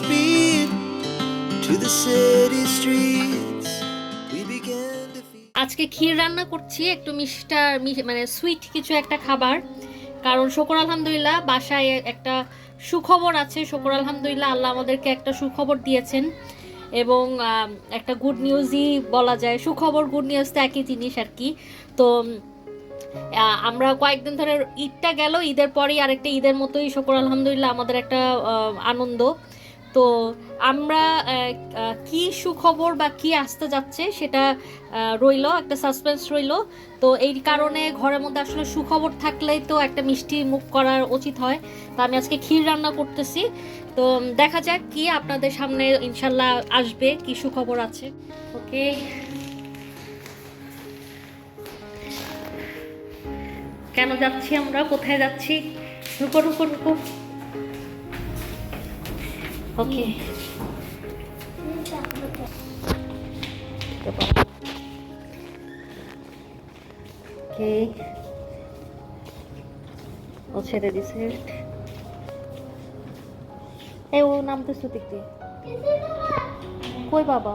speed to the city streets. We began to. আজকে ক্ষীর রান্না করছি, একটু মিষ্টার মানে সুইট কিছু একটা খাবার। কারণ শকর আলহামদুলিল্লাহ বাসায় একটা সুখবর আছে। শকর আলহামদুলিল্লাহ আল্লাহ আমাদেরকে একটা সুখবর দিয়েছেন এবং একটা গুড নিউজই বলা যায়। সুখবর গুড নিউজ তো একই জিনিস আর কি। তো আমরা কয়েকদিন ধরে ঈদটা গেল। ঈদের পরেই আরেকটা ঈদের মতোই শকর আলহামদুলিল্লাহ আমাদের একটা আনন্দ। তো আমরা কি সুখবর বা কি আসতে যাচ্ছে সেটা রইল, একটা সাসপেন্স রইল। তো এই কারণে ঘরের মধ্যে আসলে সুখবর থাকলেই তো একটা মিষ্টি মুখ করার উচিত হয়। তো আমি আজকে ক্ষীর রান্না করতেছি। তো দেখা যাক কি আপনাদের সামনে ইনশাল্লাহ আসবে, কি সুখবর আছে। ওকে। কেন যাচ্ছি আমরা? কোথায় যাচ্ছি? রুকো রুকো রুকো। ওকে ওকে ও ছেড়ে দিছে এ ও নামতেছে দিয়ে কই বাবা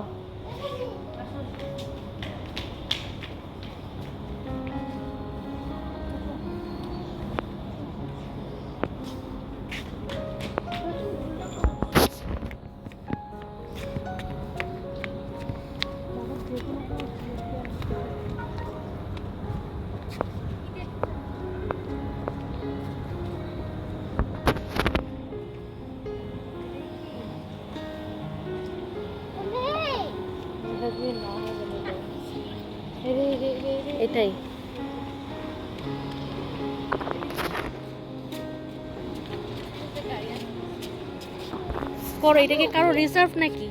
করো এটা কি কারও রিজার্ভ নাকি?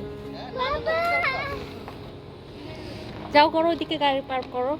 যাও করো ওইদিকে গাড়ি পার্ক করো।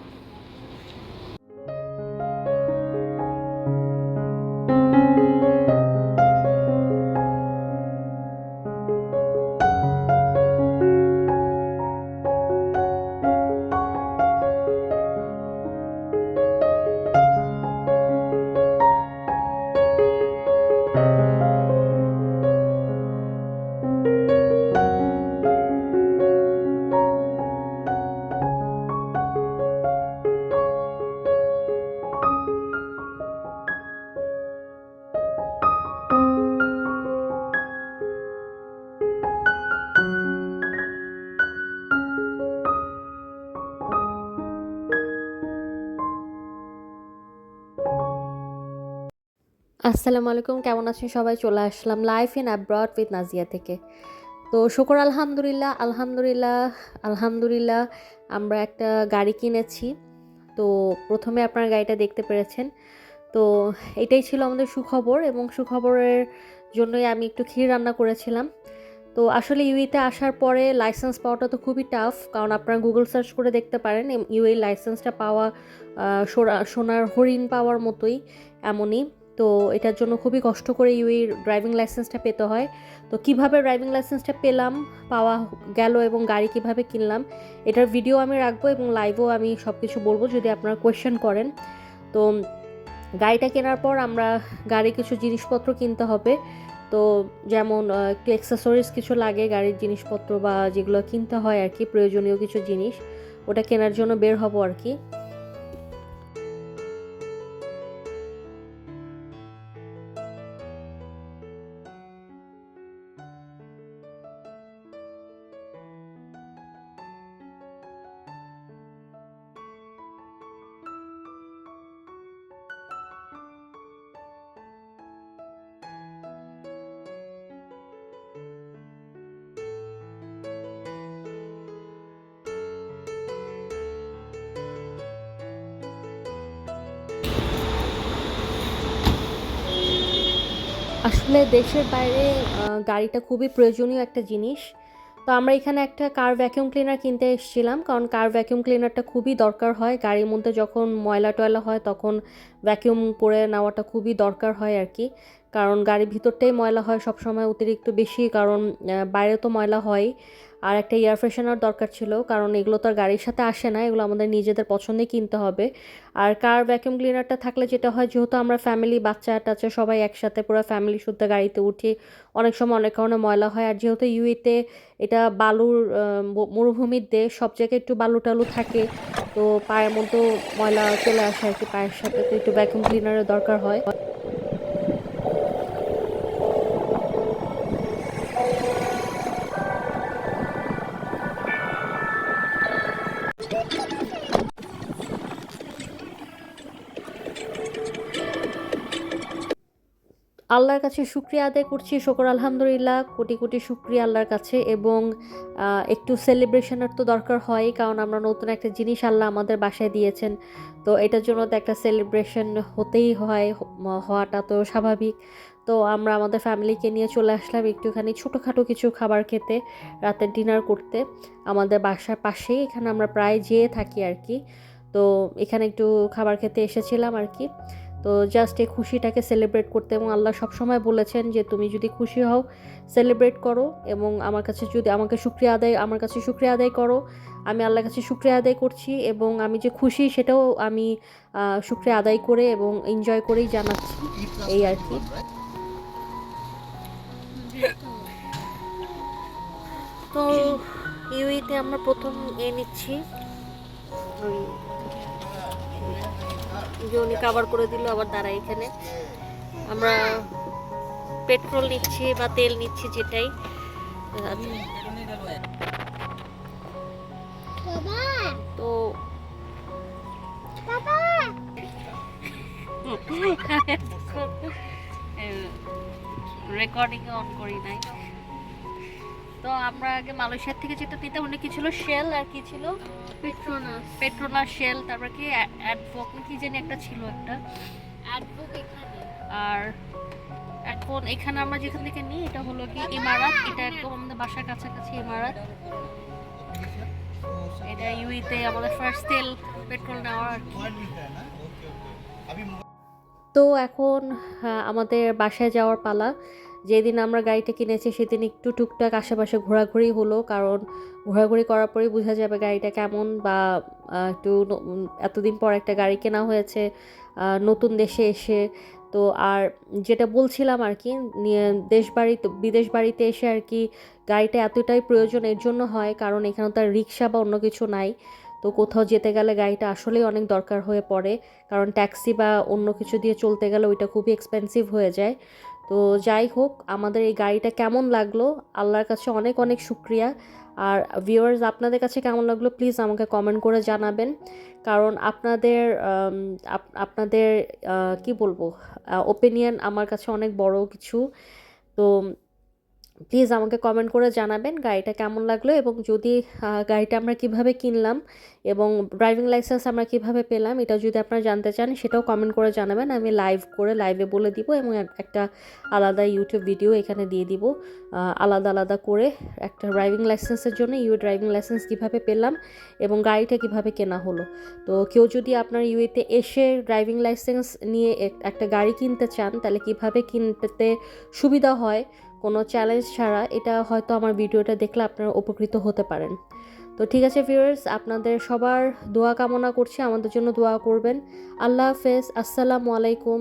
আসসালামু আলাইকুম, কেমন আছেন সবাই? চলে আসলাম life in abroad with Nazia থেকে। তো শুকর আলহামদুলিল্লাহ আলহামদুলিল্লাহ আলহামদুলিল্লাহ, আমরা একটা গাড়ি কিনেছি। তো প্রথমে আপনারা গাড়িটা দেখতে পেরেছেন। তো এটাই ছিল আমাদের সুখবর এবং সুখবরের জন্যই আমি একটু ক্ষীর রান্না করেছিলাম। তো আসলে ইউইতে আসার পরে লাইসেন্স পাওয়াটা তো খুবই টাফ কারণ আপনারা গুগল সার্চ করে দেখতে পারেন ইউএ লাইসেন্সটা পাওয়া সোনা- সোনার হরিণ পাওয়ার মতোই, এমনই। তো এটার জন্য খুবই কষ্ট করে ইউই ড্রাইভিং লাইসেন্সটা পেতে হয়। তো কীভাবে ড্রাইভিং লাইসেন্সটা পেলাম, পাওয়া গেল এবং গাড়ি কীভাবে কিনলাম, এটার ভিডিও আমি রাখব এবং লাইভও আমি সব কিছু বলব যদি আপনারা কোয়েশ্চেন করেন। তো গাড়িটা কেনার পর আমরা গাড়ি কিছু জিনিসপত্র কিনতে হবে। তো যেমন একটু অ্যাক্সেসরিজ কিছু লাগে গাড়ির জিনিসপত্র বা যেগুলো কিনতে হয় আর কি, প্রয়োজনীয় কিছু জিনিস, ওটা কেনার জন্য বের হব আর কি। আসলে দেশের বাইরে গাড়িটা খুবই প্রয়োজনীয় একটা জিনিস। তো আমরা এখানে একটা কার ভ্যাকিউম ক্লিনার কিনতে এসেছিলাম, কারণ কার ভ্যাকিউম ক্লিনারটা খুবই দরকার হয়। গাড়ির মধ্যে যখন ময়লা টয়লা হয়, তখন ভ্যাকিউম করে নেওয়াটা খুবই দরকার হয় আর কি। কারণ গাড়ির ভিতরটাই ময়লা হয় সব সময় অতিরিক্ত বেশি, কারণ বাইরে তো ময়লা হয়। আর একটা এয়ার ফ্রেশনার দরকার ছিল, কারণ এগুলো তো আর গাড়ির সাথে আসে না, এগুলো আমাদের নিজেদের পছন্দে কিনতে হবে। আর কার ভ্যাকুয়াম ক্লিনারটা থাকলে যেটা হয়, যেহেতু আমরা ফ্যামিলি বাচ্চা টাচ্চা সবাই একসাথে পুরো ফ্যামিলি শুদ্ধ গাড়িতে উঠি, অনেক সময় অনেক কারণে ময়লা হয়। আর যেহেতু ইউইতে এটা বালুর মরুভূমির দেশ, সব জায়গায় একটু বালু টালু থাকে, তো পায়ের মধ্যেও ময়লা চলে আসে আর কি, পায়ের সাথে তো একটু ভ্যাকুয়াম ক্লিনারের দরকার হয়। আল্লাহর কাছে শুক্রিয়া আদায় করছি। শকর, আলহামদুলিল্লাহ, কোটি কোটি শুক্রিয়া আল্লাহর কাছে এবং একটু সেলিব্রেশনের তো দরকার হয়, কারণ আমরা নতুন একটা জিনিস আল্লাহ আমাদের বাসায় দিয়েছেন। তো এটার জন্য তো একটা সেলিব্রেশন হতেই হয়, হওয়াটা তো স্বাভাবিক। তো আমরা আমাদের ফ্যামিলিকে নিয়ে চলে আসলাম একটুখানি ছোটোখাটো কিছু খাবার খেতে, রাতের ডিনার করতে। আমাদের বাসার পাশেই এখানে আমরা প্রায় যেয়ে থাকি আর কি। তো এখানে একটু খাবার খেতে এসেছিলাম আর কি। তো জাস্ট এই খুশিটাকে সেলিব্রেট করতে এবং আল্লাহ সবসময় বলেছেন যে তুমি যদি খুশি হও সেলিব্রেট করো এবং আমার কাছে যদি আমাকে শুক্রিয়া আদায়, আমার কাছে শুক্রিয়া আদায় করো, আমি আল্লাহর কাছে শুক্রিয়া আদায় করছি এবং আমি যে খুশি সেটাও আমি শুক্রিয়া আদায় করে এবং এনজয় করেই জানাচ্ছি, এই আর কি। তো ইউইতে আমরা প্রথম এ নিচ্ছি। যে উনি কাভার করে দিল আবার দাঁড়াই এখানে। আমরা পেট্রোল নিচ্ছি বা তেল নিচ্ছি যেটাই। তো রেকর্ডিং অন করি নাই। তো আমরা আগে মালয়েশিয়ার থেকে যেটা নিতাম ওটা কি ছিল? শেল আর কি ছিল? পেট্রোনাস পেট্রোনাস শেল তারপর কি অ্যাডভোক কি জানি একটা ছিল একটা। অ্যাডভোক এখানে। আর এখন এখানে আমরা যেখান থেকে নিই এটা হলো কি ইমারাত। এটা একদম আমাদের বাসার কাছাকাছি ইমারাত। এটা ইউইতে আমাদের ফার্স্ট তেল পেট্রোল নেওয়ার আর কি। তো এখন হ্যাঁ, আমাদের বাসায় যাওয়ার পালা। যেদিন আমরা গাড়িটা কিনেছি সেদিন একটু টুকটাক আশেপাশে ঘোরাঘুরি হলো, কারণ ঘোরাঘুরি করার পরেই বোঝা যাবে গাড়িটা কেমন বা একটু এতদিন পর একটা গাড়ি কেনা হয়েছে নতুন দেশে এসে। তো আর যেটা বলছিলাম আর কি দেশ বাড়িতে বিদেশ বাড়িতে এসে আর কি গাড়িটা এতটাই প্রয়োজন এর জন্য হয়, কারণ এখানে তার রিক্সা বা অন্য কিছু নাই। তো কোথাও যেতে গেলে গাড়িটা আসলেই অনেক দরকার হয়ে পড়ে, কারণ ট্যাক্সি বা অন্য কিছু দিয়ে চলতে গেলে ওইটা খুবই এক্সপেন্সিভ হয়ে যায়। তো যাই হোক, আমাদের এই গাড়িটা কেমন লাগল? আল্লাহর কাছে অনেক অনেক শুক্রিয়া। আর ভিউয়ার্স আপনাদের কাছে কেমন লাগল? প্লিজ আমাকে কমেন্ট করে জানাবেন। কারণ আপনাদের আপনাদের কি বলব? ওপিনিয়ন আমার কাছে অনেক বড় কিছু। তো প্লিজ আমাকে কমেন্ট করে জানাবেন গাড়িটা কেমন লাগল এবং যদি গাড়িটা আমরা কীভাবে কিনলাম এবং ড্রাইভিং লাইসেন্স আমরা কীভাবে পেলাম এটা যদি আপনারা জানতে চান সেটাও কমেন্ট করে জানাবেন। আমি লাইভ করে লাইভে বলে দিব এবং একটা আলাদা ইউটিউব ভিডিও এখানে দিয়ে দিব। আলাদা আলাদা করে একটা ড্রাইভিং লাইসেন্সের জন্য ইউ ড্রাইভিং লাইসেন্স কীভাবে পেলাম এবং গাড়িটা কীভাবে কেনা হলো। তো কেউ যদি আপনার ইউএতে এসে ড্রাইভিং লাইসেন্স নিয়ে একটা গাড়ি কিনতে চান তাহলে কীভাবে কিনতে সুবিধা হয় কোনো চ্যালেঞ্জ ছাড়া এটা হয়তো আমার ভিডিওটা দেখলে আপনারা উপকৃত হতে পারেন। তো ঠিক আছে ভিউয়ার্স আপনাদের সবার দোয়া কামনা করছি, আমাদের জন্য দোয়া করবেন। আল্লাহ হাফেজ, আসসালামু আলাইকুম।